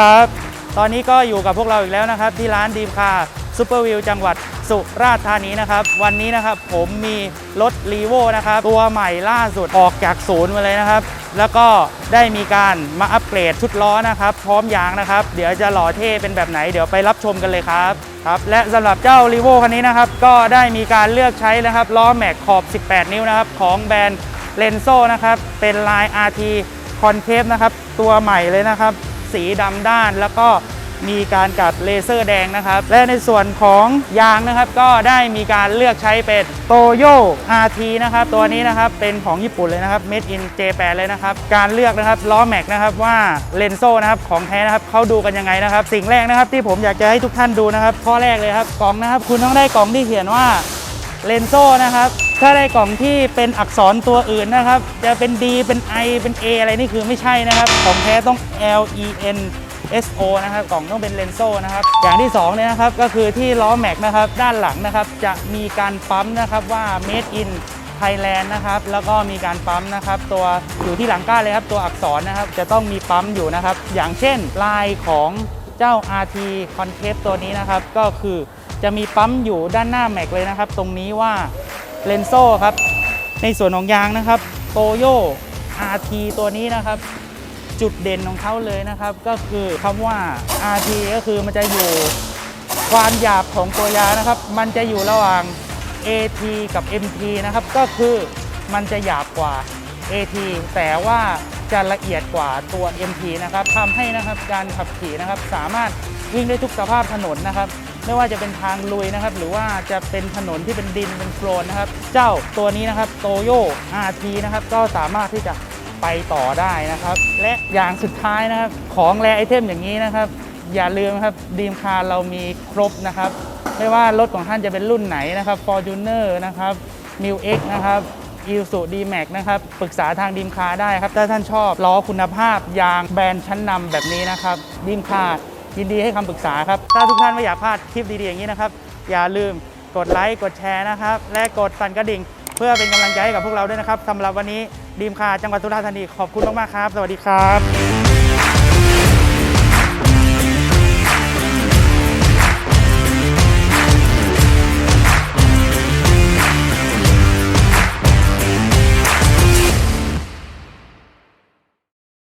ครับ ตอนนี้ก็อยู่กับพวกเราอีกแล้วนะครับ ที่ร้านดีมคาซูเปอร์วิวจังหวัดสุราษฎร์ธานีนะครับ วันนี้นะครับผมมีรถรีโวนะครับ ตัวใหม่ล่าสุดออกจากศูนย์มาเลยนะครับ แล้วก็ได้มีการมาอัปเกรดชุดล้อนะครับ พร้อมยางนะครับ เดี๋ยวจะหล่อเท่เป็นแบบไหนเดี๋ยวไปรับชมกันเลยครับครับและสำหรับเจ้ารีโวคันนี้นะครับ ก็ได้มีการเลือกใช้นะครับล้อแม็กขอบ 18 นิ้วนะครับ ของแบรนด์เลนโซนะครับเป็นลาย RT คอนเคฟนะครับ ตัวใหม่เลยนะครับ สีดำด้าน แล้วก็มีการกัดเลเซอร์แดงนะครับ และในส่วนของยางนะครับ ก็ได้มีการเลือกใช้เป็นโตโย RT นะครับ ตัวนี้นะครับเป็นของญี่ปุ่นเลยนะครับ Made in Japan เลยนะครับ การเลือกนะครับล้อแม็กนะครับว่าเลนโซ่นะครับของแท้นะครับเขาดูกันยังไงนะครับ สิ่งแรกนะครับที่ผมอยากจะให้ทุกท่านดูนะครับข้อแรกเลยครับกล่องนะครับ คุณต้องได้กล่องที่เขียนว่า เลนโซนะครับ ถ้าได้กล่องที่เป็นอักษรตัวอื่นนะครับ จะเป็น D เป็น I เป็น A อะไรนี่คือไม่ใช่นะครับ ของแท้ต้อง L E N S O นะครับกล่องต้องเป็นเลนโซนะครับ อย่างที่2เนี่ยนะครับก็คือที่ล้อแม็กนะครับด้านหลังนะครับจะมีการปั๊มนะครับว่า Made in Thailand นะครับแล้วก็มีการปั๊มนะครับ ตัวอยู่ที่หลังก้านเลยครับตัวอักษรนะครับจะต้องมีปั๊มอยู่นะครับ อย่างเช่นลายของเจ้า RT Concave ตัวนี้นะครับก็คือ จะมีปั๊มอยู่ด้านหน้าแม็กเลยนะครับ ตรงนี้ว่าเลนโซ่ครับ ในส่วนของยางนะครับโตโย RT ตัวนี้นะครับ จุดเด่นของเขาเลยนะครับ ก็คือคำว่า RT ก็คือมันจะอยู่ความหยาบของตัวยางนะครับ มันจะอยู่ระหว่าง AT กับ MT นะครับ ก็คือมันจะหยาบกว่า AT แต่ว่าจะละเอียดกว่าตัว MT นะครับทำให้นะครับการขับขี่นะครับ สามารถวิ่งได้ทุกสภาพถนนนะครับ ไม่ว่าจะเป็นทางลุยนะครับ หรือว่าจะเป็นถนนที่เป็นดินเป็นโคลนนะครับ เจ้าตัวนี้นะครับโตโย RT นะครับ ก็สามารถที่จะไปต่อได้นะครับ และอย่างสุดท้ายนะครับ ของแรไอเทมอย่างนี้นะครับ อย่าลืมครับดีมคาร์เรามีครบนะครับ ไม่ว่ารถของท่านจะเป็นรุ่นไหนนะครับ Fortuner นะครับ m i w X นะครับ i l s u d m a x นะครับ ปรึกษาทางดีมคาร์ได้ครับ ถ้าท่านชอบล้อคุณภาพยางแบรนด์ชั้นนำแบบนี้นะครับดีมคาร์ ยินดีให้คำปรึกษาครับ ถ้าทุกท่านไม่อยากพลาดคลิปดีๆอย่างนี้นะครับ อย่าลืมกดไลค์ กดแชร์นะครับ และกดสั่นกระดิ่ง เพื่อเป็นกำลังใจให้กับพวกเราด้วยนะครับสำหรับวันนี้ดีมคาจังหวัดสุราษฎร์ธานีขอบคุณมากๆครับ สวัสดีครับ